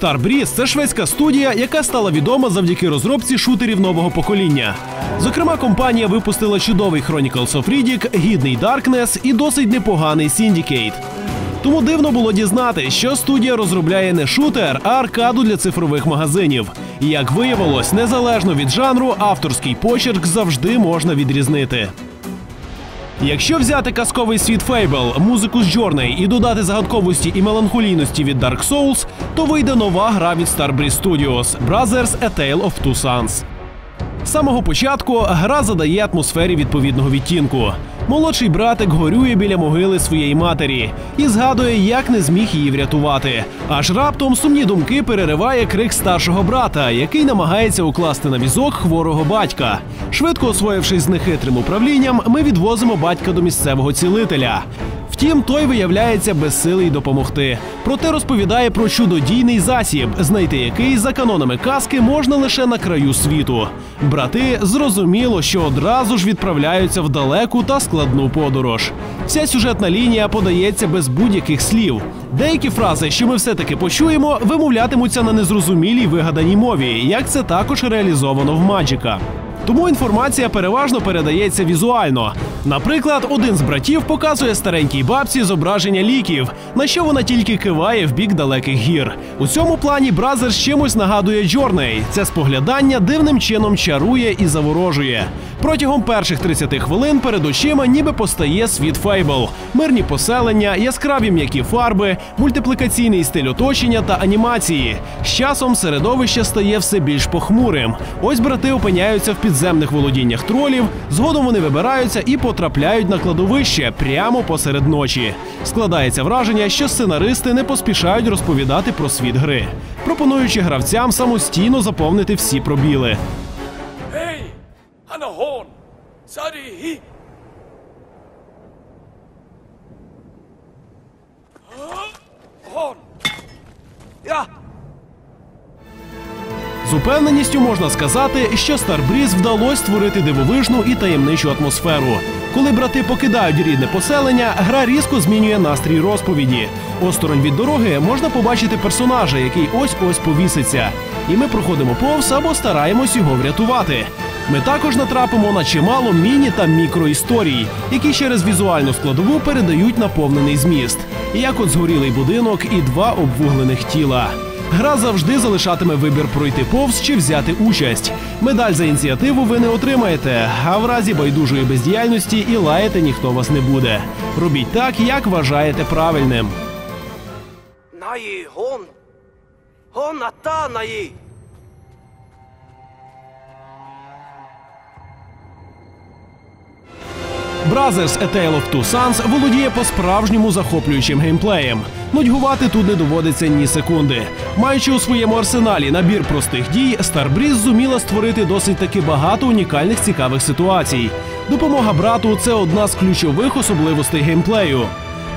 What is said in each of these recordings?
Starbreeze – це шведська студія, яка стала відома завдяки розробці шутерів нового покоління. Зокрема, компанія випустила чудовий Chronicles of Riddick, гідний Darkness і досить непоганий Syndicate. Тому дивно було дізнати, що студія розробляє не шутер, а аркаду для цифрових магазинів. Як виявилось, незалежно від жанру, авторський почерк завжди можна відрізнити. Якщо взяти казковий світ Fable, музику з Journey і додати загадковості і меланхолійності від Dark Souls, то вийде нова гра від Starbreeze Studios – Brothers A Tale of Two Sons. Самого початку гра задає атмосфері відповідного відтінку. Молодший братик горює біля могили своєї матері і згадує, як не зміг її врятувати. Аж раптом сумні думки перериває крик старшого брата, який намагається укласти на візок хворого батька. Швидко освоївшись з нехитрим управлінням, ми відвозимо батька до місцевого цілителя. Втім, той виявляється безсилий допомогти. Проте розповідає про чудодійний засіб, знайти який за канонами казки можна лише на краю світу. Брати зрозуміло, що одразу ж відправляються в далеку та складну подорож. Вся сюжетна лінія подається без будь-яких слів. Деякі фрази, що ми все-таки почуємо, вимовлятимуться на незрозумілій вигаданій мові, як це також реалізовано в Маджіка. Тому інформація переважно передається візуально. Наприклад, один з братів показує старенькій бабці зображення ліків, на що вона тільки киває в бік далеких гір. У цьому плані Бразер чимось нагадує Джорней. Це споглядання дивним чином чарує і заворожує. Протягом перших 30 хвилин перед очима ніби постає світ Фейбл, мирні поселення, яскраві м'які фарби, мультиплікаційний стиль оточення та анімації. З часом середовище стає все більш похмурим. Ось брати опиняються в підземних володіннях тролів. Згодом вони вибираються і потрапляють на кладовище прямо посеред ночі. Складається враження, що сценаристи не поспішають розповідати про світ гри, пропонуючи гравцям самостійно заповнити всі пробіли. Hey, han har horn. Så З упевненістю можна сказати, що Starbreeze вдалося створити дивовижну і таємничу атмосферу. Коли брати покидають рідне поселення, гра різко змінює настрій розповіді. Осторонь від дороги можна побачити персонажа, який ось ось повіситься. І ми проходимо повз або стараємось його врятувати. Ми також натрапимо на чимало міні та мікроісторій, які через візуальну складову передають наповнений зміст. Як от згорілий будинок і два обвуглених тіла. Гра завжди залишатиме вибір пройти повз чи взяти участь. Медаль за ініціативу ви не отримаєте, а в разі байдужої бездіяльності і лаяти ніхто вас не буде. Робіть так, як вважаєте правильним. Наї horn. Horn er der, nej. Brothers A Tale of Two Sons володіє по-справжньому захоплюючим геймплеєм. Нудьгувати тут не доводиться ні секунди. Маючи у своєму арсеналі набір простих дій, Starbreeze зуміла створити досить таки багато унікальних цікавих ситуацій. Допомога брату це одна з ключових особливостей геймплею.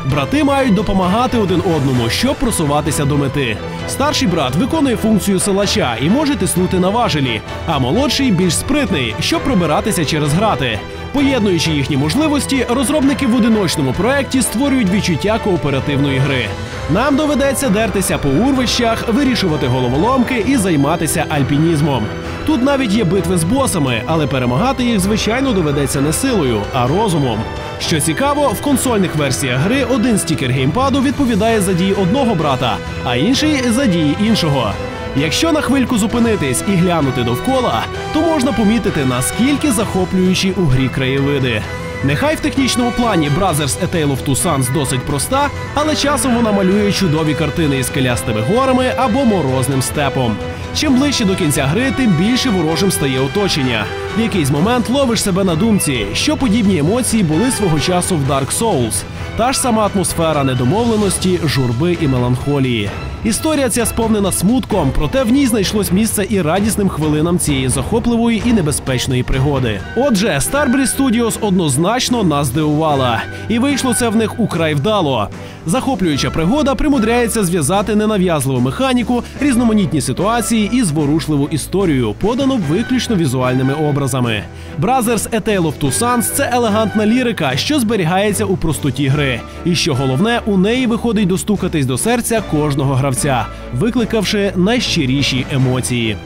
Брати мають допомагати один одному, щоб просуватися до мети. Старший брат виконує функцію силача і може тиснути на важелі, а молодший більш спритний, щоб пробиратися через грати. Поєднуючи їхні можливості, розробники в одиночному проєкті створюють відчуття кооперативної гри. Нам доведеться дертися по урвищах, вирішувати головоломки і займатися альпінізмом. Тут навіть є битви з босами, але перемагати їх, звичайно, доведеться не силою, а розумом. Що цікаво, в консольних версіях гри один стікер геймпаду відповідає за дії одного брата, а інший за дії іншого. Якщо на хвильку зупинитись і глянути довкола, то можна помітити наскільки захоплюючі у грі краєвиди. Нехай в технічному плані Brothers A Tale of Two Sons досить проста, але часом вона малює чудові картини із скелястими горами або морозним степом. Чим ближче до кінця гри, тим більше ворожим стає оточення. В якийсь момент ловиш себе на думці, що подібні емоції були свого часу в Dark Souls. Та ж сама атмосфера недомовленості, журби і меланхолії. Історія ця сповнена смутком, проте в ній знайшлось місце і радісним хвилинам цієї захопливої і небезпечної пригоди. Отже, Starbreeze Studios однозначно нас здивувала, і вийшло це в них украй вдало. Захоплююча пригода примудряється зв'язати ненав'язливу механіку, різноманітні ситуації і зворушливу історію, подану виключно візуальними образами. Brothers A Tale of Two Sons – це елегантна лірика, що зберігається у простоті гри. І що головне, у неї виходить достукатись до серця кожного гравця. Гравця, викликавши найщиріші емоції.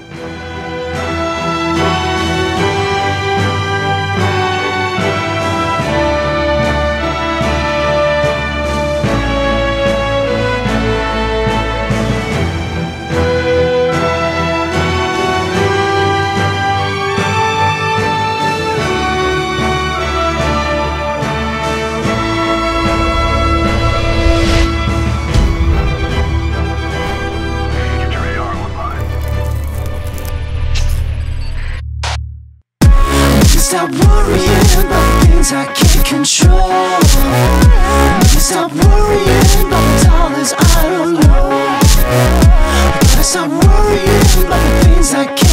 control. Stop worrying about dollars I don't know. Gotta stop worrying about the things I can't